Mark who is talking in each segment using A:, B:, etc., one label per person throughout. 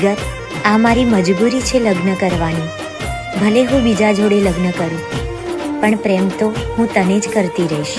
A: જીગર આ મારી મજબૂરી છે લગ્ન કરવાની. ભલે હું બીજા જોડે લગ્ન કરું, પણ પ્રેમ તો હું તને જ કરતી રહીશ.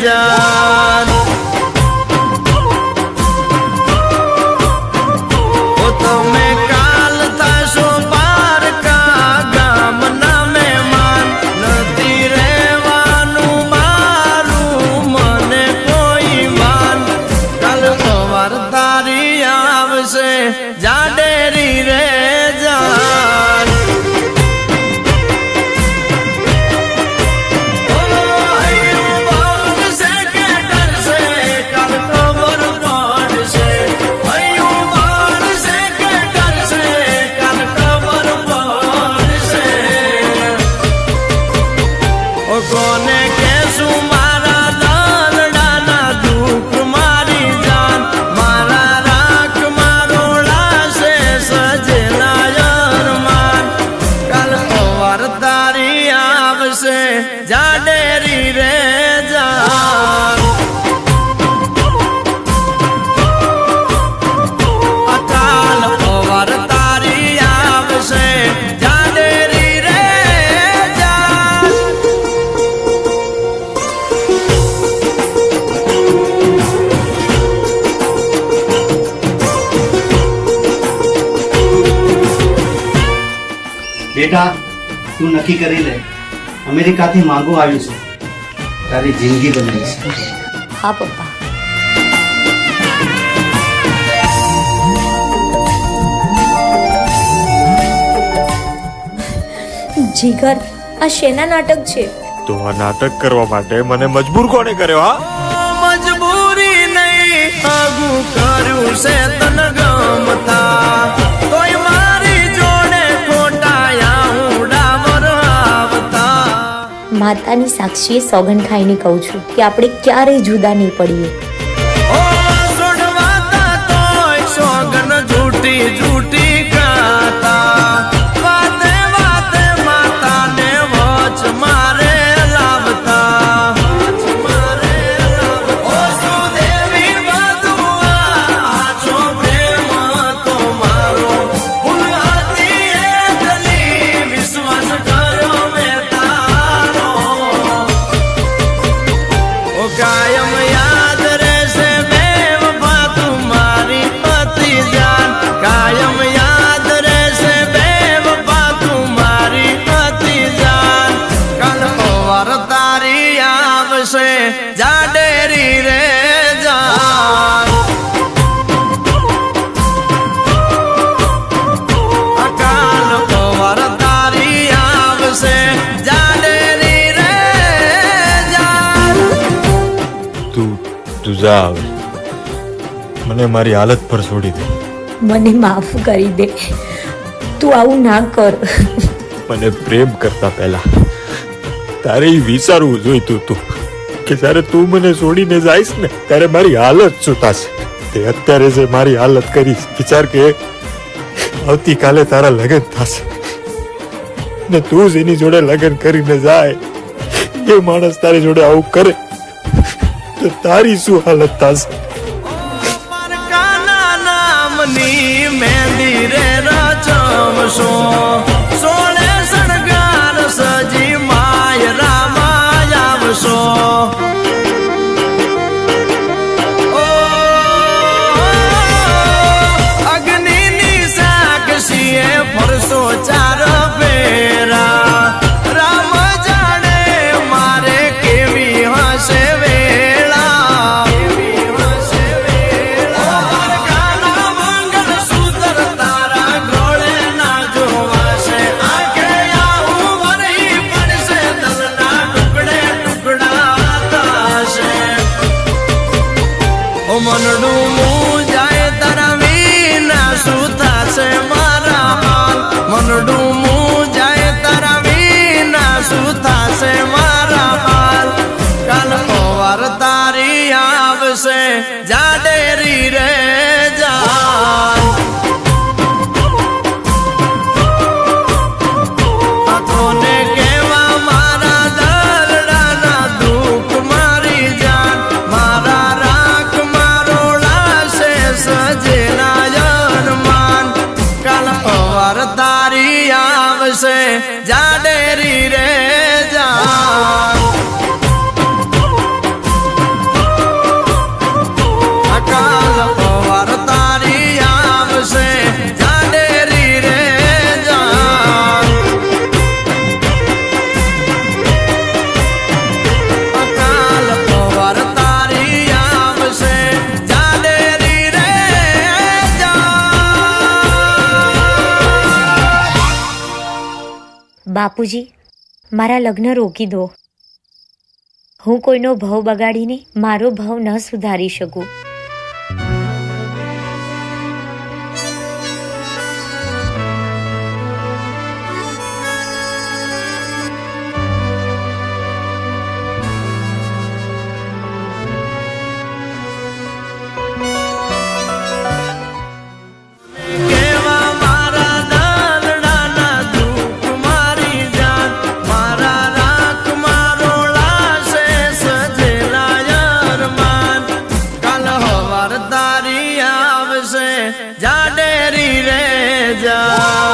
B: રે
C: બેટા તું નક્કી કરી લે. અમેરિકાથી માંગો આવ્યું છે. તારી જિંદગી બદલી છે
A: હા પપ્પા. જીગર આ શેના નાટક છે?
D: તો આ નાટક કરવા માટે મને મજબૂર કોને કર્યો હા?
B: મજબૂરી નહીં આગું કર્યું છે તન ગમતા
A: માતાની સાક્ષીએ સોગંદ ખાઈને કહું છું કે આપણે ક્યારેય જુદા નહીં પડીએ.
B: તું
D: આવે મને મારી હાલત પર છોડી દે.
A: મને માફ કરી દે. તું આવું ના કર.
D: મને પ્રેમ કરતા પહેલા તારે વિચારવું જોઈતું તું કે જ્યારે તું મને છોડીને જાઈશ ને ત્યારે મારી હાલત શું થશે તે અત્યારે જે મારી હાલત કરીશ વિચાર કે આવતીકાલે તારા લગ્ન થશે. ને તું જ એની જોડે લગ્ન કરીને જાય. એ માણસ તારી જોડે આવું કરે. તો તારી શું હાલત થશે
B: મહેંદી રે રચમશો ઓ যা
A: બાપુજી મારા લગ્ન રોકી દો. હું કોઈનો ભાવ બગાડીને મારો ભાવ ન સુધારી શકું.
B: જાડેરી રે જા.